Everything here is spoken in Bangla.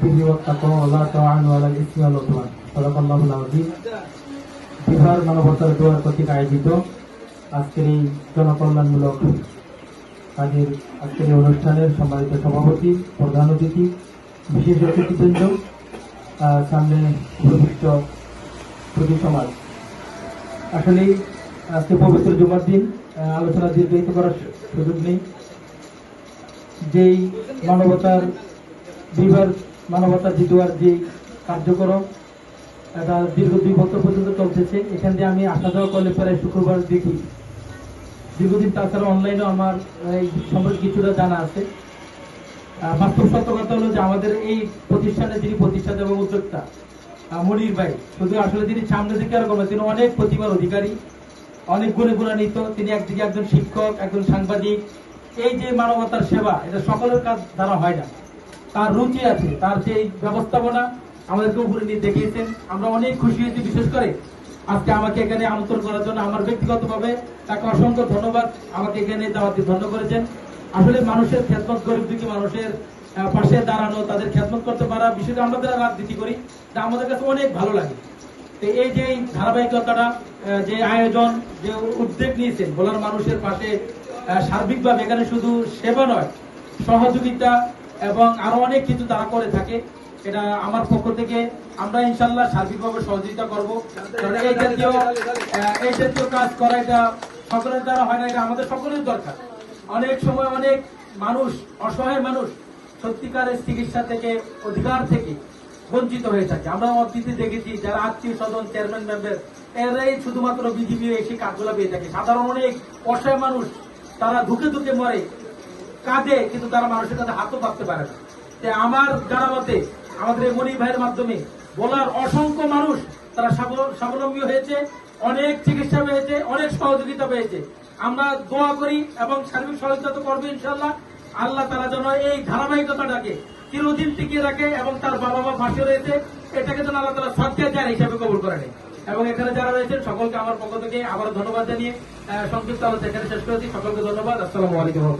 البر والتقوى ولا تعاونوا على الإثم والعدوان صدق الله العظيم বিহার মানবতার দোয়ার কর্তৃক আয়োজিত আজকের এই জনকল্যাণমূলক কাজের আজকের এই অনুষ্ঠানের সম্মানিত সভাপতি প্রধান অতিথি বিশেষ অতিথিবৃন্দ আহ, সামনে উপবিষ্ট প্রতি সমাজ আসলে আজকে পবিত্র জুমার দিন আহ, আলোচনা দীর্ঘায়িত করার সু- সুযোগ নেই যেই মানবতার বিভার মানবতার জিতুয়ার যে কার্যক্রম এটা দীর্ঘ দুই বছর পর্যন্ত চলতেছে। এখান দিয়ে আমি আসা যাওয়া করলে প্রায় শুক্রবার দেখি। দীর্ঘদিন তাছাড়া অনলাইনে আমার এই সম্পর্কে কিছুটা জানা আছে। বাস্তব সত্য কথা হলো যে আমাদের এই প্রতিষ্ঠানে যিনি প্রতিষ্ঠাতা এবং উদ্যোক্তা মনির ভাই শুধু আসলে তিনি সামনে দিকে এরকম না, তিনি অনেক প্রতিভার অধিকারী অনেক গুণে গুণান্বিত। তিনি একদিকে একজন শিক্ষক একজন সাংবাদিক। এই যে মানবতার সেবা এটা সকলের কাজ দ্বারা হয় না। তার রুচি আছে, তার সেই ব্যবস্থাপনা আমাদেরকে উপরে নিয়ে দেখিয়েছেন। আমরা অনেক খুশি হয়েছি, বিশেষ করে আজকে আমাকে এখানে আমন্ত্রণ করার জন্য। আমার ব্যক্তিগতভাবে তাকে অসংখ্য ধন্যবাদ। আমাকে এখানে দাওয়াতে ধন্য করেছেন। আসলে মানুষের খেদমত, গরিব দুঃখী মানুষের পাশে দাঁড়ানো, তাদের খেদমত করতে পারা বিষয়টা আমরা যারা রাজনীতি করি তা আমাদের কাছে অনেক ভালো লাগে। তো এই যে ধারাবাহিকতাটা যে আয়োজন, যে উদ্যোগ নিয়েছেন ভোলার মানুষের পাশে সার্বিকভাবে এখানে শুধু সেবা নয়, সহযোগিতা এবং আরও অনেক কিছু তারা করে থাকে। এটা আমার পক্ষ থেকে আমরা ইনশাল্লাহ সার্বিকভাবে সহযোগিতা করব। এই জাতীয় এই জাতীয় কাজ করা এটা সকলের দ্বারা হয় না, এটা আমাদের সকলের দরকার। অনেক সময় অনেক মানুষ, অসহায় মানুষ সত্যিকারের চিকিৎসা থেকে, অধিকার থেকে বঞ্চিত হয়ে থাকে। আমরা অতীতে দেখেছি যারা আত্মীয় স্বজন, চেয়ারম্যান, মেম্বার, এরাই শুধুমাত্র বিজেপি এসে কাজগুলো পেয়ে থাকে। সাধারণ অনেক অসহায় মানুষ, তারা ধুকে ধুকে মরে। কাঁদে, কিন্তু তারা মানুষের কাছে হাতও পাততে পারে না। তাই আমার জানা মতে, আমাদের এই মনির ভাইয়ের মাধ্যমে বলার অসংখ্য মানুষ তারা স্বাবল- স্বাবলম্বী হয়েছে, অনেক চিকিৎসা পেয়েছে, অনেক সহযোগিতা পেয়েছে। আমরা দোয়া করি এবং সার্বিক সহযোগিতা তো করব ইনশাল্লাহ আল্লাহ তারা যেন এই ধারাবাহিকতাটাকে চিরদিন টিকিয়ে রাখে এবং তার বাবা মা পাশে রয়েছে। এটাকে যেন আল্লাহ তারা সৎকার যার হিসাবে কবুল করে নেয়। এবং এখানে যারা রয়েছেন, সকলকে আমার পক্ষ থেকে আবার ধন্যবাদ জানিয়ে সংক্ষিপ্ত আলোচনা এখানে শেষ করেছি। সকলকে ধন্যবাদ। আসসালামু আলাইকুম